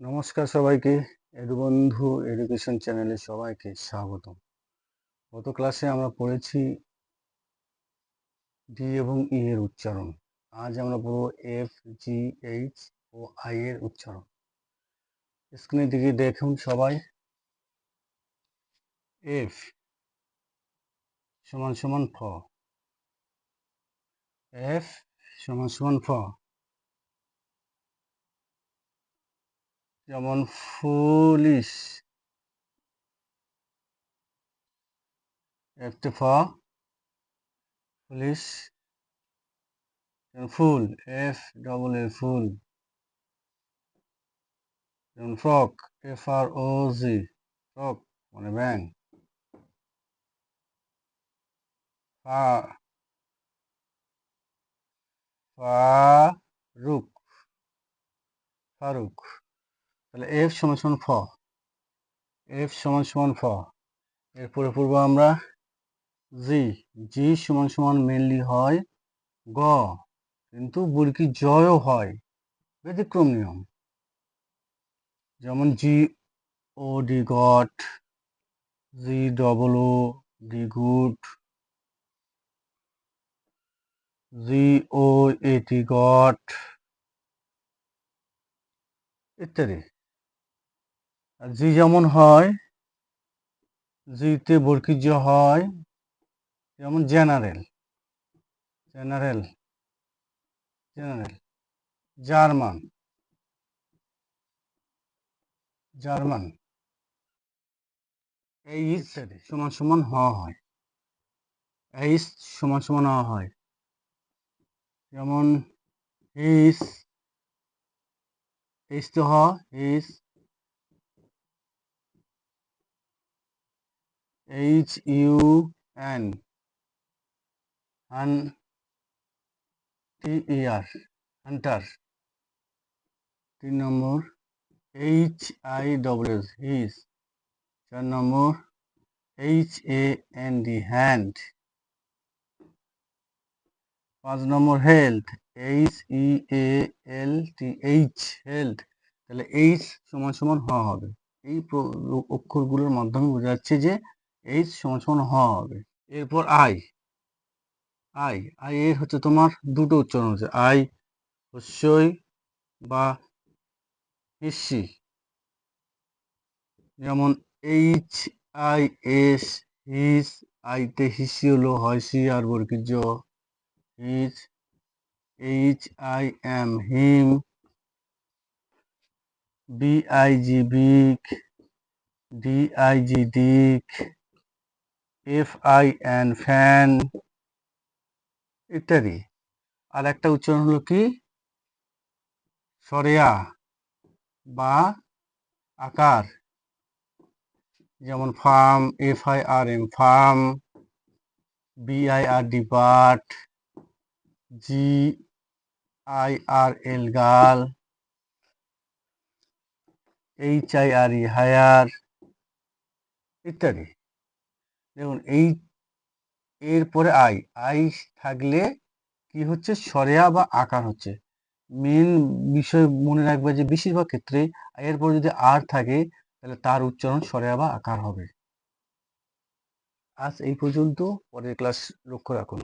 নমস্কার সবাইকে। এডুবন্ধু এডুকেশন চ্যানেলে সবাইকে স্বাগত গত ক্লাসে আমরা পড়েছি ডি এবং ই এর উচ্চারণ। আজ আমরা পড়ব এফ, জি, এইচ ও আই এর উচ্চারণ। স্ক্রিনের দিকে দেখুন সবাই। এফ সমান সমান ফ। এফ সমান সমান ফ। যেমন ফুলিশ একটা ফ ফুল এফ ডবল এ ফুল যেমন frog F R O G frog মানে ব্যাং ফা ফারুক ফারুক তাহলে এফ সমান সমান ফ। এফ সমান সমান ফ। এরপরে পড়ব আমরা জি জি সমান সমান মেনলি হয় গ। কিন্তু বুড়কি জয়ও হয়। ব্যতিক্রম নিয়ম। যেমন G O D got G double O D good G O T got ইত্যাদি। জি যেমন হয়, জিতে বর্কিজ হয়, যেমন general general general, German German এই সমান সমান হওয়া হয় এইস সমান সমান হওয়া হয়, যেমন হিস এইস তো হ H U N hun T E R hunter তিন নম্বর এইচ আই ডব্লিউ হিস চার নম্বর H A N D hand পাঁচ নম্বর health H E A L T H health তাহলে এইচ সমান সমান হওয়া হবে। এই অক্ষরগুলোর মাধ্যমে বোঝা যাচ্ছে যে এইচ সমান সমান হবে। এরপর আই আই আই এর হচ্ছে তোমার দুটো উচ্চারণ হচ্ছে আই হস্যই বা হিসি যেমন এইচ আই এস হিস আইতে হিসি হলো হয় সি আর বর্গীর্য his H I M him B I G big D I জি দিক এফ আই এন ফ্যান ইত্যাদি। আর একটা উচ্চারণ হলো কি? সরেয়া বা আকার। যেমন firm F I R M firm B I R D bird G I R L girl H I R E hire ইত্যাদি। দেখুন, এই, এরপরে আই আই থাকলে কি হচ্ছে? সরেয়া বা আকার হচ্ছে। মেন বিষয় মনে রাখবে যে বেশিরভাগ ক্ষেত্রে এরপর যদি আর থাকে, তাহলে তার উচ্চারণ সরেয়া বা আকার হবে। আজ এই পর্যন্ত। পরের ক্লাস লক্ষ্য রাখুন।